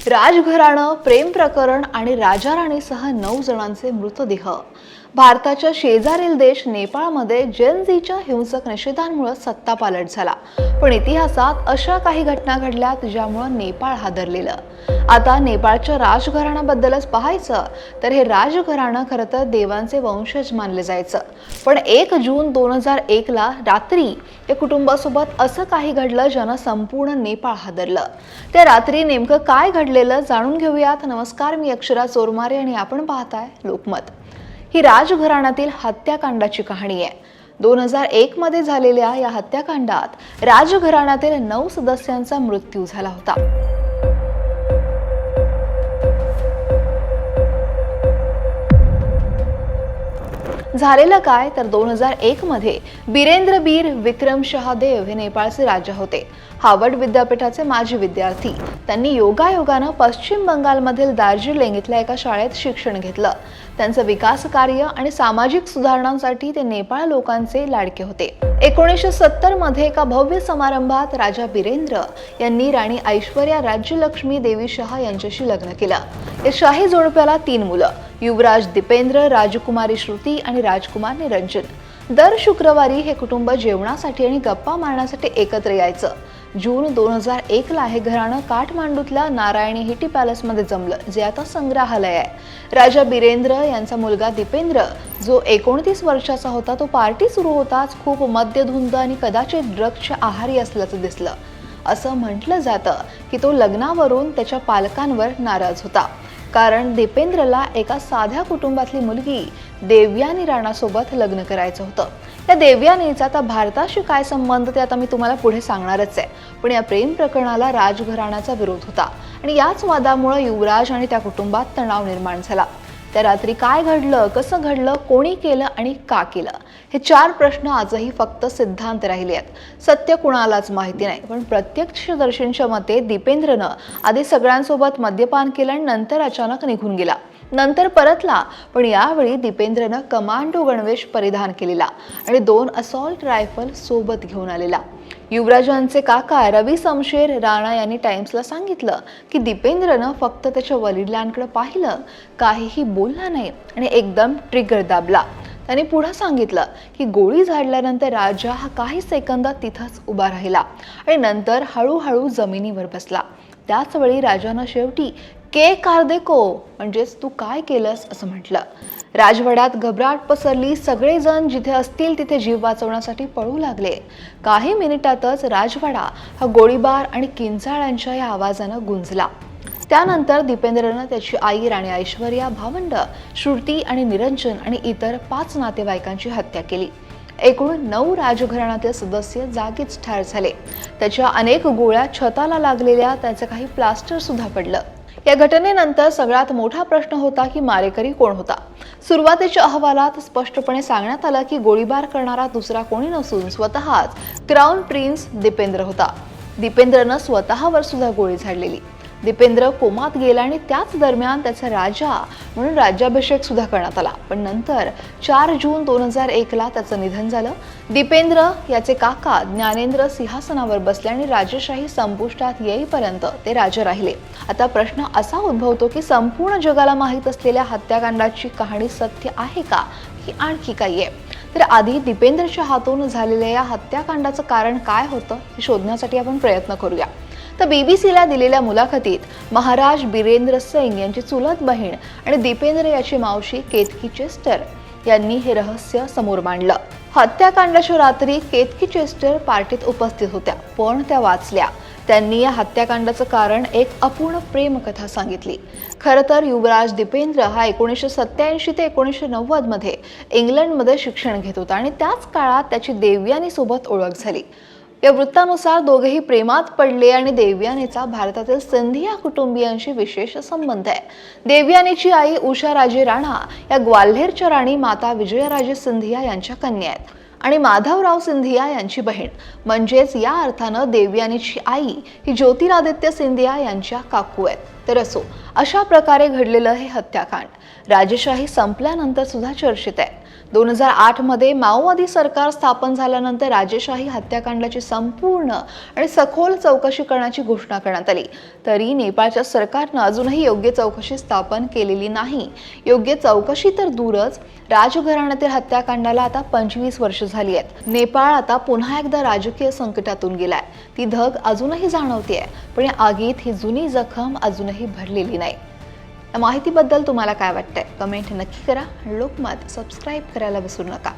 राजघराणं प्रेम प्रकरण आणि राजा राणीसह नऊ जणांचे मृतदेह भारताच्या शेजारील देश नेपाळमध्ये जेनझीच्या हिंसक निषेधांमुळे सत्तापालट झाला. पण इतिहासात अशा काही घटना घडल्यात ज्यामुळं नेपाळ हादरलेलं. आता नेपाळच्या राजघराण्याबद्दलच पाहायचं तर हे राजघराणं खरं तर देवांचे वंशज मानले जायचं. पण एक जून दोन हजार एकला रात्री या कुटुंबासोबत असं काही घडलं ज्यानं संपूर्ण नेपाळ हादरलं. त्या रात्री नेमकं काय घडलेलं जाणून घेऊयात. नमस्कार मी अक्षरा चोरमारे आणि आपण पाहताय लोकमत. ही राजघराण्यातील हत्याकांडाची कहाणी आहे. दोन हजार एक मध्ये झालेल्या या हत्याकांडात राजघराण्यातील नऊ सदस्यांचा मृत्यू झाला होता. झालेलं काय? तर दोन हजार एक मध्ये बिरेंद्र बीर विक्रम शहादेव हे नेपाळचे राजा होते. हार्वर्ड विद्यापीठाचे माजी विद्यार्थी. त्यांनी योगायोगानं पश्चिम बंगालमधील दार्जिलिंग इथल्या एका शाळेत शिक्षण घेतलं. त्यांचं विकास कार्य आणि सामाजिक सुधारणांसाठी ते नेपाळ लोकांचे लाडके होते. एकोणीसशे सत्तरमध्ये एका भव्य समारंभात राजा बिरेंद्र यांनी राणी ऐश्वर्या राज्यलक्ष्मी देवी शहा यांच्याशी लग्न केलं. या शाही जोडप्याला तीन मुलं युवराज दीपेंद्र राजकुमारी श्रुती आणि राजकुमार निरंजन दर शुक्रवारी हे कुटुंब जेवणासाठी आणि गप्पा मारण्यासाठी एकत्र यायचं. जून दोन हजार एकला हे घराणं काठमांडूतल्या नारायणी हिटी पॅलेसमध्ये जमलं जे आता संग्रहालय आहे. राजा बिरेंद्र यांचा मुलगा दीपेंद्र जो एकोणतीस वर्षाचा होता तो पार्टी सुरू होताच खूप मद्यधुंद आणि कदाचित ड्रग्सच्या आहारी असल्याचं दिसलं. असं म्हटलं जातं की तो लग्नावरून त्याच्या पालकांवर नाराज होता. कारण दीपेंद्रला एका साध्या कुटुंबातली मुलगी देवयानी राणासोबत लग्न करायचं होतं. या देवयानीचा आता भारताशी काय संबंध ते आता मी तुम्हाला पुढे सांगणारच आहे. पण या प्रेम प्रकरणाला राजघराण्याचा विरोध होता. आणि याच वादामुळे युवराज आणि त्या कुटुंबात तणाव निर्माण झाला. त्या रात्री काय घडलं कसं घडलं कोणी केलं आणि का केलं हे चार प्रश्न आजही फक्त सिद्धांत राहिले आहेत. सत्य कुणालाच माहिती नाही. पण प्रत्यक्षदर्शींच्या मते दीपेंद्रनं आधी सगळ्यांसोबत मद्यपान केलं आणि नंतर अचानक निघून गेला. नंतर परतला पण यावेळी दीपेंद्रनं कमांडो गणवेश परिधान केलेला आणि दोन असॉल्ट रायफल सोबत घेऊन आलेला. युवराजांचे काका रवी समशेर राणा यांनी टाइम्सला सांगितलं की दीपेंद्रनं फक्त त्याच्या वडिलांकडे पाहिलं काहीही बोलला नाही आणि एकदम ट्रिगर दाबला. त्याने पुढं सांगितलं की गोळी झाडल्यानंतर राजा हा काही सेकंदात तिथंच उभा राहिला आणि नंतर हळूहळू जमिनीवर बसला. त्याचवेळी राजानं शेवटी के कार्देको म्हणजेच तू काय केलंस असं म्हटलं. राजवाड्यात घबराट पसरली सगळेजण जिथे असतील तिथे जीव वाचवण्यासाठी पळू लागले. काही मिनिटातच राजवाडा हा गोळीबार आणि किंचाळ्यांच्या या आवाजानं गुंजला. त्यानंतर दीपेंद्रनं त्याची आई राणी ऐश्वर्या भावंड श्रुती आणि निरंजन आणि इतर पाच नातेवाईकांची हत्या केली. एकूण नऊ राजघराण्यातील सदस्य जागीच ठार झाले. त्याच्या अनेक गोळ्या छताला लागलेल्या त्याचं काही प्लास्टर सुद्धा पडलं. या घटनेनंतर सगळ्यात मोठा प्रश्न होता की मारेकरी कोण होता? सुरुवातीच्या अहवालात स्पष्टपणे सांगण्यात आलं की गोळीबार करणारा दुसरा कोणी नसून स्वतःच क्राऊन प्रिन्स दीपेंद्र होता. दीपेंद्रनं स्वतःवर सुद्धा गोळी झाडलेली. दीपेंद्र कोमात गेला आणि त्याच दरम्यान त्याचा राजा म्हणून राज्याभिषेक सुद्धा करण्यात आला. पण नंतर चार जून दोन हजार एकला त्याचं निधन झालं. दीपेंद्र याचे काका ज्ञानेंद्र सिंहासनावर बसले आणि राजशाही संपुष्टात येईपर्यंत ते राजे राहिले. आता प्रश्न असा उद्भवतो की संपूर्ण जगाला माहीत असलेल्या हत्याकांडाची कहाणी सत्य आहे का? ही आणखी काही आहे. तर आधी दीपेंद्रच्या हातून झालेल्या या हत्याकांडाचं कारण काय होतं हे शोधण्यासाठी आपण प्रयत्न करूया. तर बीबीसीला दिलेल्या मुलाखतीत महाराज बिरेंद्र सिंग यांची चुलत बहीण आणि दीपेंद्र याची मावशी केतकी चेस्टर यांनी हे रहस्य समोर मांडलं. हत्याकांडाच्या रात्री केतकी चेस्टर पार्टीत उपस्थित होत्या पण त्या वाचल्या. त्यांनी या हत्याकांडाचं कारण एक अपूर्ण प्रेमकथा सांगितली. खरं तर युवराज दीपेंद्र हा एकोणीसशे सत्याऐंशी ते एकोणीसशे नव्वदमध्ये इंग्लंडमध्ये शिक्षण घेत होता आणि त्याच काळात त्याची देवयानीसोबत ओळख झाली. या वृत्तानुसार दोघेही प्रेमात पडले आणि देवयानीचा भारतातील सिंधिया कुटुंबियांशी विशेष संबंध आहे. देवयानीची आई उषाराजे राणा या ग्वाल्हेरच्या राणी माता विजयाराजे सिंधिया यांच्या कन्या आहेत. आणि माधवराव सिंधिया यांची बहीण. म्हणजेच या अर्थानं देवयानीची आई ही ज्योतिरादित्य सिंधिया यांच्या काकू आहेत. तर असो अशा प्रकारे घडलेलं हे हत्याकांड. राजेशाही संपल्यानंतर सुद्धा चर्चित आहे. दोन हजार आठमध्ये माओवादी सरकार स्थापन झाल्यानंतर राजेशाही हत्याकांडाची संपूर्ण आणि सखोल चौकशी करण्याची घोषणा करण्यात आली. तरी नेपाळच्या सरकारनं अजूनही योग्य चौकशी स्थापन केलेली नाही. योग्य चौकशी तर दूरच राजघराण्यातील हत्याकांडाला आता पंचवीस वर्ष झाली आहेत. नेपाळ आता पुन्हा एकदा राजकीय संकटातून गेलाय. ती धग अजूनही जाणवतीये पण या आगीत ही जुनी जखम अजूनही भरलेली नाही. या माहितीबद्दल तुम्हाला काय वाटतंय? कमेंट नक्की करा. लोकमत सबस्क्राईब करायला विसरू नका.